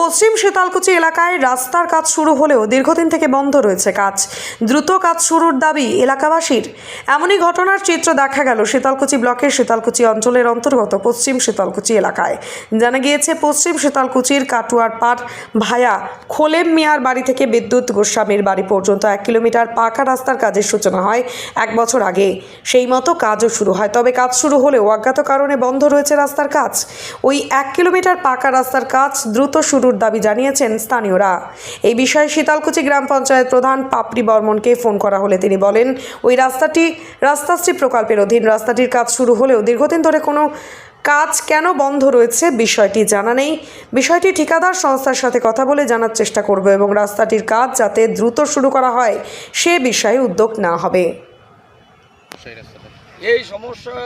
পশ্চিম শীতলকুচি এলাকায় রাস্তার কাজ শুরু হলেও দীর্ঘদিন থেকে বন্ধ রয়েছে কাজ। দ্রুত কাজ শুরুর দাবি এলাকাবাসীর। এমনই ঘটনার চিত্র দেখা গেল শীতলকুচি ব্লকের শীতলকুচি অঞ্চলের অন্তর্গত পশ্চিম শীতলকুচি এলাকায়। জানা গিয়েছে, পশ্চিম শীতলকুচির কাটুয়ার পাট ভায়া খোলেম মিয়ার বাড়ি থেকে বিদ্যুৎ গোস্বামীর বাড়ি পর্যন্ত এক কিলোমিটার পাকা রাস্তার কাজের সূচনা হয় এক বছর আগে। সেই মতো কাজও শুরু হয়, তবে কাজ শুরু হলেও অজ্ঞাত কারণে বন্ধ রয়েছে রাস্তার কাজ। ওই এক কিলোমিটার পাকা রাস্তার কাজ দ্রুত শুরুর দাবি জানিয়েছেন স্থানীয়রা। এই বিষয়ে শীতলকুচি গ্রাম পঞ্চায়েত প্রধান পাপড়ি বর্মনকে ফোন করা হলে তিনি বলেন, ওই রাস্তাটি, রাস্তাশ্রী প্রকল্পের অধীন রাস্তাটির কাজ শুরু হলেও দীর্ঘদিন ধরে কোনো কাজ কেন বন্ধ রয়েছে বিষয়টি জানা নেই। বিষয়টি ঠিকাদার সংস্থার সাথে কথা বলে জানার চেষ্টা করব এবং রাস্তাটির কাজ যাতে দ্রুত শুরু করা হয় সে বিষয়ে উদ্যোগ না হবে। এই সমস্যা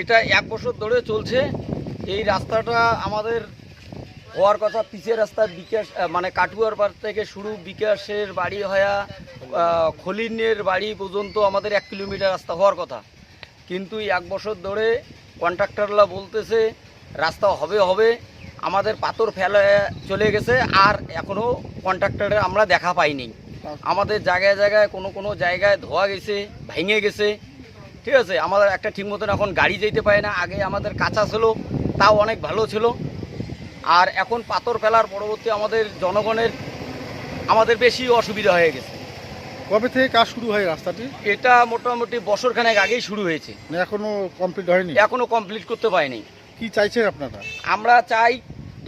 এটা এক বছর ধরে চলছে। এই রাস্তাটা আমাদের হওয়ার কথা পিচের রাস্তা বিকাশ মানে কাটুয়ার পার থেকে শুরু বিকাশের বাড়ি হয়া খলিনের বাড়ি পর্যন্ত আমাদের এক কিলোমিটার রাস্তা হওয়ার কথা। কিন্তু এক বছর ধরে কন্ট্রাক্টররা বলতেছে, রাস্তা হবে হবে। আমাদের পাথর ফেলে চলে গেছে, আর এখনও কন্ট্রাক্টরের আমরা দেখা পাইনি। আমাদের জায়গায় জায়গায় কোনো কোনো জায়গায় ধোয়া গেছে, ভেঙে গেছে। ঠিক আছে, আমাদের একটা ঠিক মতন এখন গাড়ি যেতে পারে না। আগে আমাদের কাঁচা ছিল, তাও অনেক ভালো ছিল। আর এখন পাথর ফেলার পরবর্তী আমাদের জনগণের আমাদের বেশি অসুবিধা হয়ে গেছে। কবে থেকে কাজ শুরু হয় রাস্তাটি? এটা মোটামুটি বছরখানেক আগেই শুরু হয়েছে। মানে এখনও কমপ্লিট হয়নি? এখনও কমপ্লিট করতে পারিনি। কি চাইছেন আপনারা? আমরা চাই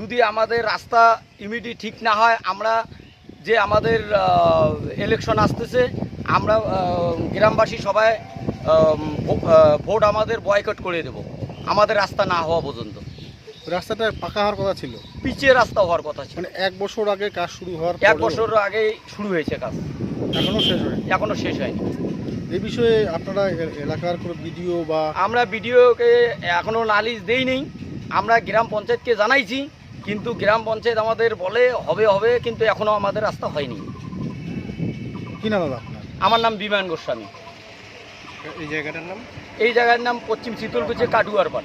যদি আমাদের রাস্তা ইমিডিয়েট ঠিক না হয় আমরা যে আমাদের ইলেকশন আসতেছে আমরা গ্রামবাসী সবাই ভোট আমাদের বয়কট করে দেব। আমাদের রাস্তা না হওয়া পর্যন্ত। রাস্তাটা পাকা হওয়ার কথা ছিল। পিচের রাস্তা হওয়ার কথা ছিল। মানে এক বছর আগে কাজ শুরু হওয়ার এক বছর আগে শুরু হয়েছে কাজ। এখনও শেষ হয়নি? এখনও শেষ হয়নি। এই বিষয়ে আপনারা এলাকার কোনো ভিডিও বা আমরা বিডিওকে এখনও নালিশ দেই নেই। আমরা গ্রাম পঞ্চায়েতকে জানাইছি কিন্তু গ্রাম পঞ্চায়েত আমাদের বলে হবে হবে কিন্তু এখনও আমাদের রাস্তা হয়নি। কি নাম দাদা আপনার? আমার নাম বিমান গোস্বামী। এই জায়গাটার নাম? এই জায়গার নাম পশ্চিম শীতলকুচি কাটুয়ার পাট